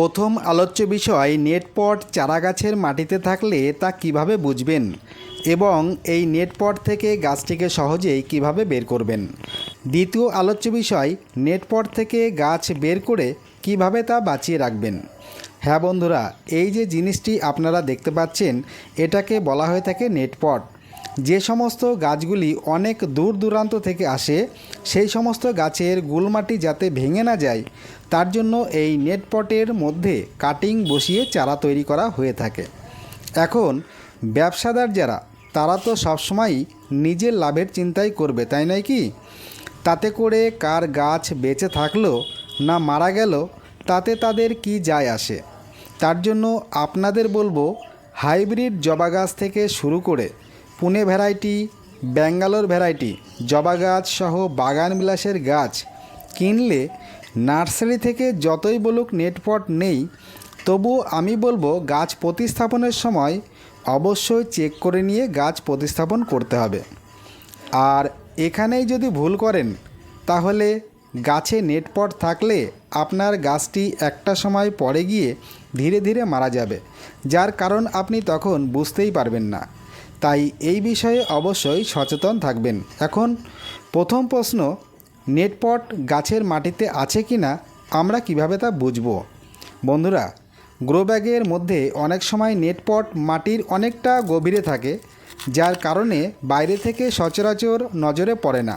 প্রথম আলোচ্য বিষয় নেটপট চারাগাছের মাটিতে থাকলে তা কীভাবে বুঝবেন? এবং এই নেটপট থেকে গাছটিকে সহজেই কীভাবে বের করবেন? দ্বিতীয় আলোচ্য বিষয়, নেটপট থেকে গাছ বের করে কীভাবে তা বাঁচিয়ে রাখবেন? হ্যাঁ বন্ধুরা, এই যে জিনিসটি আপনারা দেখতে পাচ্ছেন, এটাকে বলা হয়ে থাকে নেটপট। যে সমস্ত গাছগুলি অনেক দূর দূরান্ত থেকে আসে, সেই সমস্ত গাছের গুলমাটি যাতে ভেঙে না যায়, তার জন্য এই নেটপটের মধ্যে কাটিং বসিয়ে চারা তৈরি করা হয়ে থাকে। এখন ব্যবসাদার যারা, তারা তো সবসময়ই নিজের লাভের চিন্তাই করবে, তাই নয় কি? তাতে করে কার গাছ বেঁচে থাকল না মারা গেল, তাতে তাদের কি যায় আসে? তার জন্য আপনাদের বলব, হাইব্রিড জবা গাছ থেকে শুরু করে পুনে ভ্যারাইটি, ব্যাঙ্গালোর ভ্যারাইটি, জবা গাছ সহ বাগান বিলাসের গাছ। কিনলে নার্সারি থেকে যতই বলুক নেটপট নেই তবু আমি বলব গাছ প্রতিস্থাপনের সময় অবশ্যই চেক করে নিয়ে গাছ প্রতিস্থাপন করতে হবে। আর এখানেই যদি ভুল করেন, তাহলে গাছে নেটপট থাকলে আপনার গাছটি একটা সময় পরে গিয়ে ধীরে ধীরে মারা যাবে, যার কারণ আপনি তখন বুঝতেই পারবেন না। তাই এই বিষয়ে অবশ্যই সচেতন থাকবেন। এখন প্রথম প্রশ্ন, নেটপট গাছের মাটিতে আছে কি না আমরা কীভাবে তা বুঝব? বন্ধুরা গ্রো ব্যাগের মধ্যে অনেক সময় নেটপট মাটির অনেকটা গভীরে থাকে, যার কারণে বাইরে থেকে সচরাচর নজরে পড়ে না।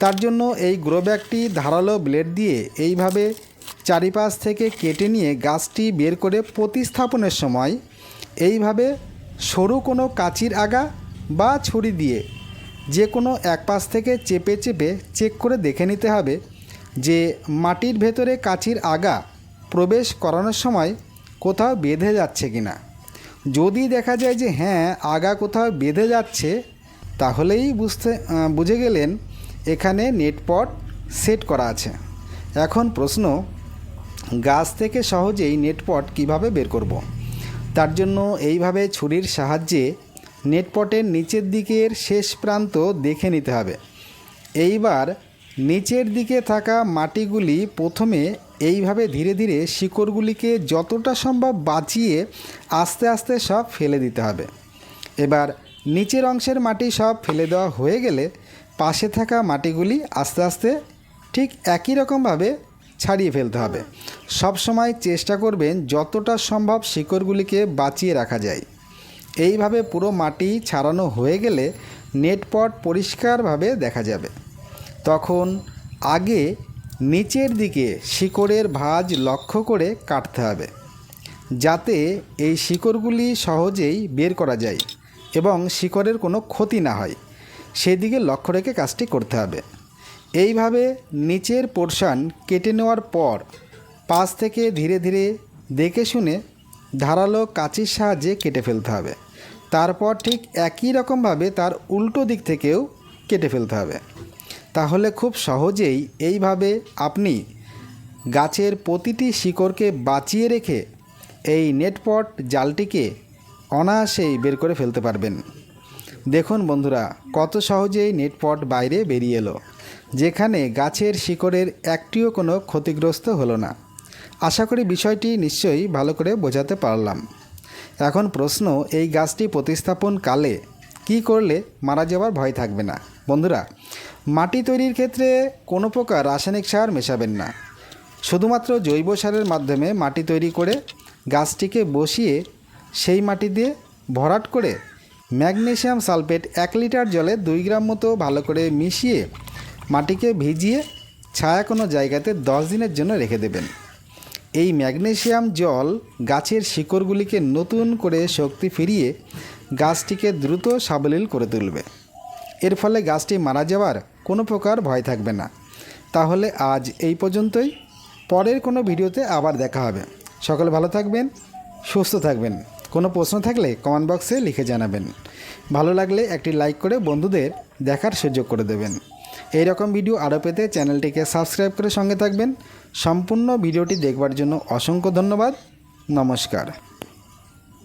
তার জন্য এই গ্রো ব্যাগটি ধারালো ব্লেড দিয়ে এইভাবে চারিপাশ থেকে কেটে নিয়ে গাছটি বের করে প্রতিস্থাপনের সময় এইভাবে সরু কোনো কাচির আগা বা ছুরি দিয়ে যে কোনো এক পাশ থেকে চেপে চেপে চেক করে দেখে নিতে হবে যে মাটির ভেতরে কাচির আগা প্রবেশ করানোর সময় কোথাও বেঁধে যাচ্ছে কি না যদি দেখা যায় যে হ্যাঁ আগা কোথাও বেঁধে যাচ্ছে, তাহলেই বুঝতে বুঝে গেলেন এখানে নেটপট সেট করা আছে এখন প্রশ্ন, গাছ থেকে সহজেই নেটপট কীভাবে বের করব। তার জন্য এইভাবে ছুরির সাহায্যে নেটপটের নিচের দিকের শেষ প্রান্ত দেখে নিতে হবে। এইবার নিচের দিকে থাকা মাটিগুলি প্রথমে এইভাবে ধীরে ধীরে শিকড়গুলিকে যতটা সম্ভব বাঁচিয়ে আস্তে আস্তে সব ফেলে দিতে হবে। এবার নিচের অংশের মাটি সব ফেলে দেওয়া হয়ে গেলে পাশে থাকা মাটিগুলি আস্তে আস্তে ঠিক একই রকমভাবে ছাড়িয়ে ফেলতে হবে। সব সময় চেষ্টা করবেন যতটা সম্ভব শিকড়গুলিকে বাঁচিয়ে রাখা যায়। এইভাবে পুরো মাটি ছাড়ানো হয়ে গেলে নেটপট পরিষ্কারভাবে দেখা যাবে। তখন আগে নিচের দিকে শিকড়ের ভাঁজ লক্ষ্য করে কাটতে হবে, যাতে এই শিকড়গুলি সহজেই বের করা যায় এবং শিকড়ের কোনো ক্ষতি না হয়। সেদিকে লক্ষ্য রেখে কাজটি করতে হবে। এইভাবে নিচের পোর্শন কেটে নেওয়ার পর পাশ থেকে ধীরে ধীরে দেখে শুনে ধারালো কাঁচির সাহায্যে কেটে ফেলতে হবে। তারপর ঠিক একই রকমভাবে তার উল্টো দিক থেকেও কেটে ফেলতে হবে। তাহলে খুব সহজেই এইভাবে আপনি গাছের প্রতিটি শিকড়কে বাঁচিয়ে রেখে এই নেটপট জালটিকে অনায়াসেই বের করে ফেলতে পারবেন। দেখুন বন্ধুরা, কত সহজেই নেটপট বাইরে বেরিয়ে এলো। যেখানে গাছের শিকড়ের একটিও কোনো ক্ষতিগ্রস্ত হলো না। আশা করি বিষয়টি নিশ্চয়ই ভালো করে বোঝাতে পারলাম। এখন প্রশ্ন, এই গাছটি প্রতিস্থাপন কালে কি করলে মারা যাওয়ার ভয় থাকবে না? বন্ধুরা, মাটি তৈরির ক্ষেত্রে কোনো প্রকার রাসায়নিক সার মেশাবেন না। শুধুমাত্র জৈব সারের মাধ্যমে মাটি তৈরি করে গাছটিকে বসিয়ে সেই মাটি দিয়ে ভরাট করে ম্যাগনেসিয়াম সালফেট এক লিটার জলে দুই গ্রাম মতো ভালো করে মিশিয়ে মাটিকে ভিজিয়ে ছায়া কোনো জায়গাতে দশ দিনের জন্য রেখে দেবেন। এই ম্যাগনেসিয়াম জল গাছের শিকড়গুলিকে নতুন করে শক্তি ফিরিয়ে গাছটিকে দ্রুত সাবলীল করে তুলবে। এর ফলে গাছটি মারা যাওয়ার কোনো প্রকার ভয় থাকবে না। তাহলে আজ এই পর্যন্তই। পরের কোনো ভিডিওতে আবার দেখা হবে। সকলে ভালো থাকবেন, সুস্থ থাকবেন। কোনো প্রশ্ন থাকলে কমেন্ট বক্সে লিখে জানাবেন। ভালো লাগলে একটি লাইক করে বন্ধুদের দেখার সুযোগ করে দেবেন। এই রকম ভিডিও আরও পেতে চ্যানেলটিকে সাবস্ক্রাইব করে সঙ্গে থাকবেন। সম্পূর্ণ ভিডিওটি দেখবার জন্য অসংখ্য ধন্যবাদ। নমস্কার।